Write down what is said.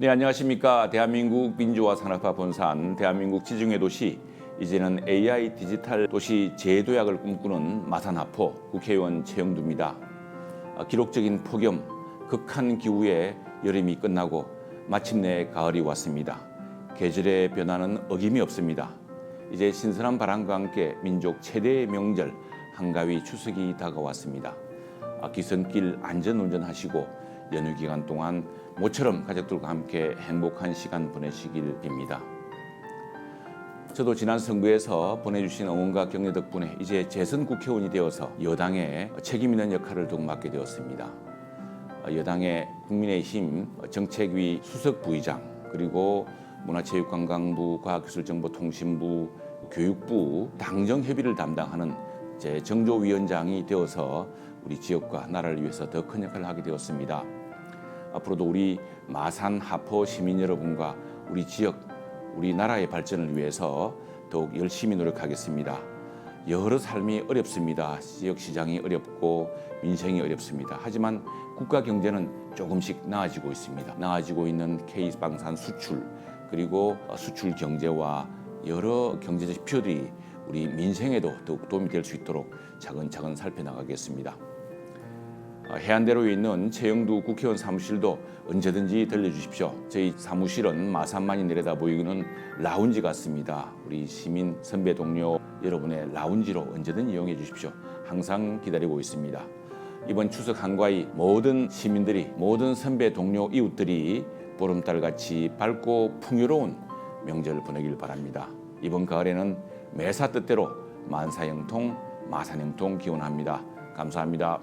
네, 안녕하십니까. 대한민국 민주화 산업화 본산, 대한민국 지중해 도시, 이제는 AI 디지털 도시 재도약을 꿈꾸는 마산하포 국회의원 최영두입니다. 아, 기록적인 폭염, 극한 기후에 여름이 끝나고 마침내 가을이 왔습니다. 계절의 변화는 어김이 없습니다. 이제 신선한 바람과 함께 민족 최대의 명절 한가위 추석이 다가왔습니다. 아, 기선길 안전 운전하시고 연휴 기간 동안 모처럼 가족들과 함께 행복한 시간 보내시길 빕니다. 저도 지난 선거에서 보내주신 응원과 격려 덕분에 이제 재선 국회의원이 되어서 여당의 책임 있는 역할을 더욱 맡게 되었습니다. 여당의 국민의힘 정책위 수석 부의장 그리고 문화체육관광부 과학기술정보통신부 교육부 당정 협의를 담당하는 제 정조위원장이 되어서 우리 지역과 나라를 위해서 더 큰 역할을 하게 되었습니다. 앞으로도 우리 마산 하포 시민 여러분과 우리 지역, 우리 나라의 발전을 위해서 더욱 열심히 노력하겠습니다. 여러 삶이 어렵습니다. 지역 시장이 어렵고 민생이 어렵습니다. 하지만 국가 경제는 조금씩 나아지고 있습니다. 나아지고 있는 K 방산 수출 그리고 수출 경제와 여러 경제적 지표들이 우리 민생에도 더욱 도움이 될 수 있도록 차근차근 살펴나가겠습니다. 어, 해안대로에 있는 최영두 국회의원 사무실도 언제든지 들려주십시오. 저희 사무실은 마산만이 내려다 보이는 라운지 같습니다. 우리 시민 선배 동료 여러분의 라운지로 언제든 이용해 주십시오. 항상 기다리고 있습니다. 이번 추석 한가위 모든 시민들이 모든 선배 동료 이웃들이 보름달같이 밝고 풍요로운 명절을 보내길 바랍니다. 이번 가을에는 매사 뜻대로 만사형통 마산형통 기원합니다. 감사합니다.